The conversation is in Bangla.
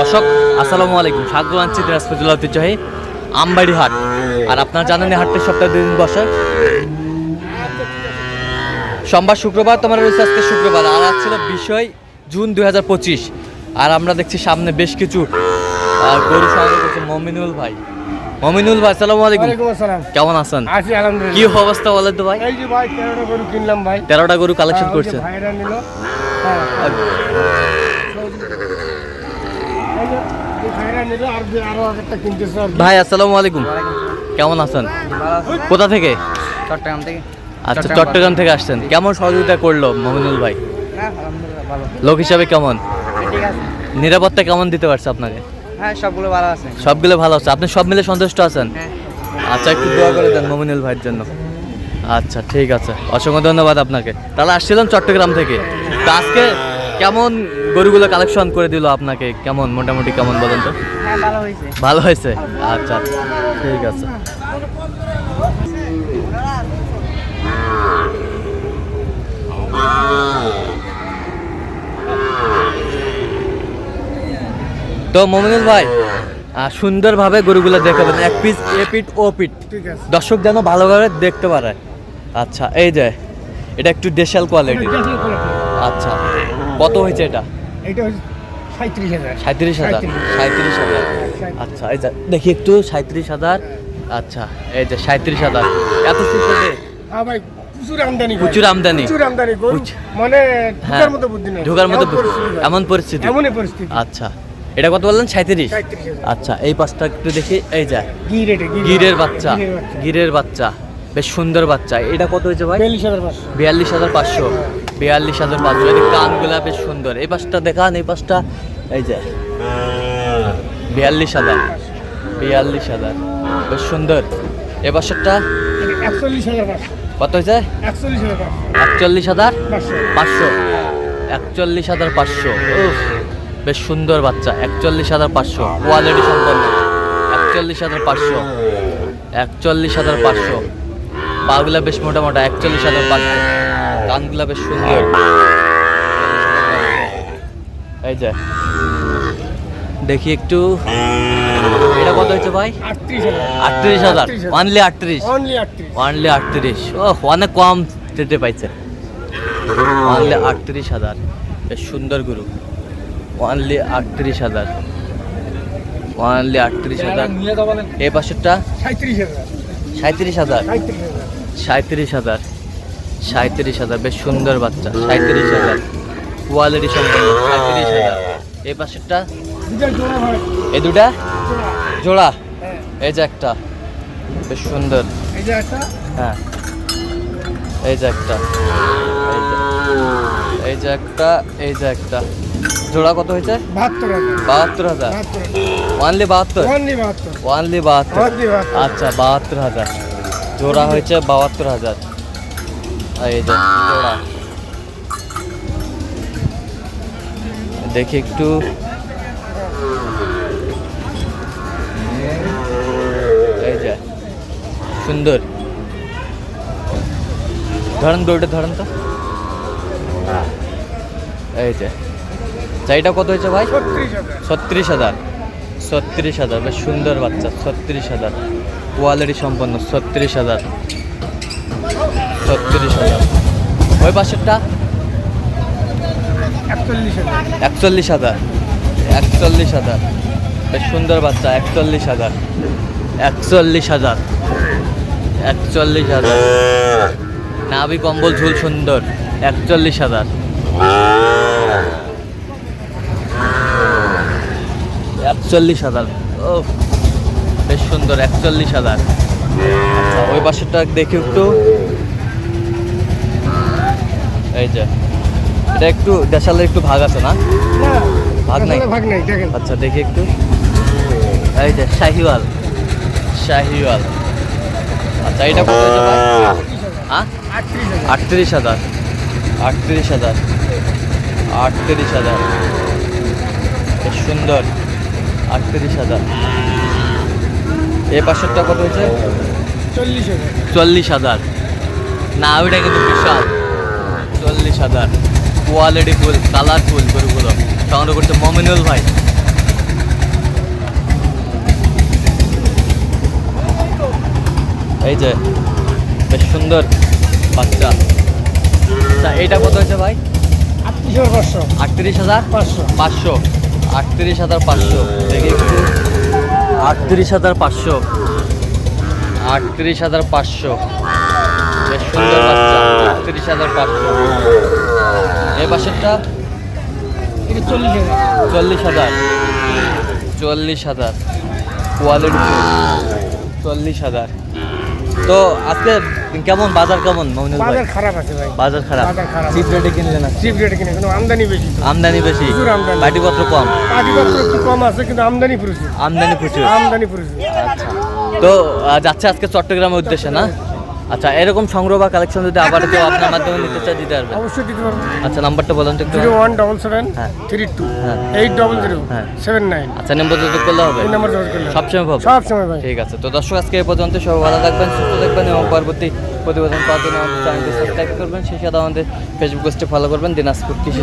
দর্শক আসসালামু আলাইকুম। স্বাগত আনছি দিনাজপুরুল্লাহ ঐতিহ্যবাহী আমবাড়ি হাট। আর আপনার জানেন এই হাটটা সপ্তাহে দুই দিন বসে। সোমবার শুক্রবার তোমার রয়েছে আজকে শুক্রবার। আর আজ ছিল বিষয় জুন দুই হাজার পঁচিশ। আর আমরা দেখছি সামনে বেশ কিছু গরু সংগ্রহ করছে মমিনুল ভাই। মমিনুল ভাই আসসালামু আলাইকুম। কেমন আছেন? আছি কি অবস্থা বলেন তো ভাই? এই যে ভাই তেরোটা গরু কিনলাম ভাই। তেরোটা গরু কালেকশন ওই যে করছেন ভাইরা নিল হ্যাঁ এই যে এই ভাইরা নিল আর যে আরও একটা কিনতেছে আর কি। ভাই আসসালামু আলাইকুম। কেমন আছেন? কোথা থেকে? চট্টগ্রাম থেকে। আচ্ছা চট্টগ্রাম থেকে আসছেন। কেমন সহযোগিতা করল মমিনুল ভাই? হ্যাঁ লোক হিসাবে কেমন? নিরাপত্তা কেমন দিতে পারছে আপনাকে? হ্যাঁ সবগুলো ভালো আছে। সবগুলো ভালো আছে। আপনি সব মিলে সন্তুষ্ট আছেন? হ্যাঁ। আচ্ছা একটু দোয়া করে দেন মমিনুল ভাইয়ের জন্য। আচ্ছা ঠিক আছে। অসংখ্য ধন্যবাদ আপনাকে। তাহলে আসছিলাম চট্টগ্রাম থেকে। তো আজকে কেমন গরুগুলো কালেকশন করে দিল আপনাকে? কেমন মোটামুটি কেমন বলেন তো? হ্যাঁ ভালো হয়েছে। আচ্ছা আচ্ছা ঠিক আছে। তো মমিনুল ভাই সুন্দরভাবে গরুগুলো দেখাবেন এক পিস এ পিট ও পিট দর্শক যেন ভালোভাবে দেখতে পারে। আচ্ছা এই যে এটা একটু দেশাল কোয়ালিটি আচ্ছা। কত হয়েছে এটা? সাঁত্রিশ হাজার। সাঁত্রিশ হাজার? সাঁত্রিশ হাজার। আচ্ছা এই দেখি একটু সাঁত্রিশ হাজার। আচ্ছা এই যে সাঁত্রিশ হাজার। এত হ্যাঁ ভাই প্রচুর আমদানি প্রচুর আমদানি। প্রচুর আমদানি মানে হ্যাঁ ঢোকার মতো বুদ্ধি নেই। ঢোকার মতো এমন পরিস্থিতি। পরিস্থিতি। এমনই পরিস্থিতি। আচ্ছা এটা কত বললেন? সাঁত্রিশ? আচ্ছা এই পাঁচটা একটু দেখি। এই যা গিরের বাচ্চা। গিরের বাচ্চা। গিরের বাচ্চা। বেশ সুন্দর বাচ্চা। এটা কত হয়েছে ভাই? বিয়াল্লিশ হাজার পাঁচশো। বিয়াল্লিশ হাজার পাঁচশো। এই কানগুলা বেশ সুন্দর। এই পাশটা দেখান এই পাশটা। এই যে বিয়াল্লিশ হাজার। বিয়াল্লিশ হাজার। বেশ সুন্দর। এ পাশেরটা একচল্লিশ হাজার কত হয়েছে? একচল্লিশ হাজার পাঁচশো। একচল্লিশ হাজার? পাঁচশো। পাঁচশো। একচল্লিশ হাজার পাঁচশো। বেশ সুন্দর বাচ্চা। একচল্লিশ হাজার পাঁচশো। কোয়ালিটি সম্পন্ন। একচল্লিশ হাজার পাঁচশো। একচল্লিশ হাজার পাঁচশো। পাগুলা বেশ মোটা মোটা। একচল্লিশ হাজার পাঁচশো। কানগুলা বেশ সুন্দর এই যে। দেখি একটু। এটা কত হয়েছে ভাই? আটত্রিশ হাজার। অনলি আটত্রিশ। অনলি আটত্রিশ। ও অনেক কম যেতে পাইছে। অনলি আটত্রিশ হাজার। বেশ সুন্দর গুরু। অনলি আটত্রিশ হাজার। অনলি আটত্রিশ হাজার। এই পাশেরটা? সাঁত্রিশ হাজার। সাঁত্রিশ হাজার। সাঁত্রিশ হাজার। সাঁত্রিশ হাজার বেশ সুন্দর বাচ্চা সাঁত্রিশ হাজার। কোয়ালিটি সম্পন্ন সাঁত্রিশ হাজার। এই পাশেরটা? এই দুটা? জোড়া। এই যে একটা। বেশ সুন্দর। এই যে একটা? হ্যাঁ। এই যে একটা। এই যে একটা এই যে একটা। জোড়া কত হয়েছে? বাহাত্তর হাজার। ওয়ানলি বাহাত্তর। ওয়ানলি বাহাত্তর। আচ্ছা বাহাত্তর হাজার। জোড়া হয়েছে বাহাত্তর হাজার। এই যে জোড়া। দেখি একটু। এই যে সুন্দর। ধরেন দৌড়ে ধরেন তো। এই যে চাইটা কত হয়েছে ভাই? ছত্রিশ হাজার। ছত্রিশ হাজার। ছত্রিশ হাজার বেশ সুন্দর বাচ্চা ছত্রিশ হাজার। কোয়ালিটি সম্পন্ন ছত্রিশ হাজার। ছত্রিশ হাজার ওই পাশেরটা একচল্লিশ হাজার একচল্লিশ হাজার একচল্লিশ হাজার বেশ সুন্দর বাচ্চা একচল্লিশ হাজার একচল্লিশ হাজার একচল্লিশ হাজার নাভি কম্বল ঝুল সুন্দর একচল্লিশ হাজার একচল্লিশ হাজার ও বেশ সুন্দর একচল্লিশ হাজার আচ্ছা ওই পাশেরটা দেখি একটু এই যে এটা একটু দেশালের একটু ভাগ আছে না? ভাগ নাই? ভাগ নাই দেখেন। আচ্ছা দেখি একটু। এই যে শাহিওয়াল। শাহিওয়াল। আচ্ছা এটা কত হ্যাঁ? আটত্রিশ হাজার। আটত্রিশ হাজার। আটত্রিশ হাজার। সুন্দর। আটত্রিশ হাজার। এ পাশেরটা কত হয়েছে? চল্লিশ হাজার। চল্লিশ হাজার। না ওইটা কিন্তু বিশাল। কোয়ালিটি সাদার কোয়ালিটি ফুল কালারফুল ফুলগুলো। সংগ্রহ করছে মমিনুল ভাই। এই যে, বেশ সুন্দর বাচ্চা। আচ্ছা এটা কত হচ্ছে ভাই? আটত্রিশ হাজার পাঁচশো। পাঁচশো। আটত্রিশ হাজার পাঁচশো। দেখি আটত্রিশ হাজার পাঁচশো। আটত্রিশ হাজার পাঁচশো। বেশ সুন্দর বাচ্চা আটত্রিশ হাজার পাঁচশো। এটা চল্লিশ হাজার। চল্লিশ হাজার। চল্লিশ হাজার। কোয়ালিটি চল্লিশ হাজার। তো আজকে কেমন? বাজার কেমন মমিনুল বাজার খারাপ আছে ভাই। বাজার খারাপ। চিপ রেটে না চিপ রেট কিনে কিন্তু আমদানি বেশি আমদানি বেশি। পাটিপত্র কম? পাটিপত্র একটু কম আছে কিন্তু আমদানি প্রচুর। আমদানি প্রচুর। আমদানি প্রচুর। আচ্ছা। তো যাচ্ছে আজকে চট্টগ্রামের উদ্দেশ্যে না? আচ্ছা এরকম সংগ্রহ বা কালেকশন যদি আবার কেউ আপনার মাধ্যমে নিতে চায় দিতে পারবেন। অবশ্যই দিতে পারব আচ্ছা নাম্বারটা বলুন তো একটু। জিরো ওয়ান ডবল সেভেন হ্যাঁ। থ্রি টু হ্যাঁ। এইট ডবল জিরো হ্যাঁ। Seven nine. আচ্ছা নম্বর যোগাযোগ করলে হবে? এই নাম্বার যোগাযোগ করলে সবসময় পাবো? সব সময় ভাই ঠিক আছে তো দর্শক আজকে এই পর্যন্ত সবাই ভালো থাকবেন সুস্থ থাকবেন এবং পরবর্তী প্রতিবেদন পাওয়ার জন্য আমাদের চ্যানেলটি সাবস্ক্রাইব করবেন। সেই সাথে আমাদের ফেসবুক পেজটি ফলো করবেন দিনাজপুর কৃষি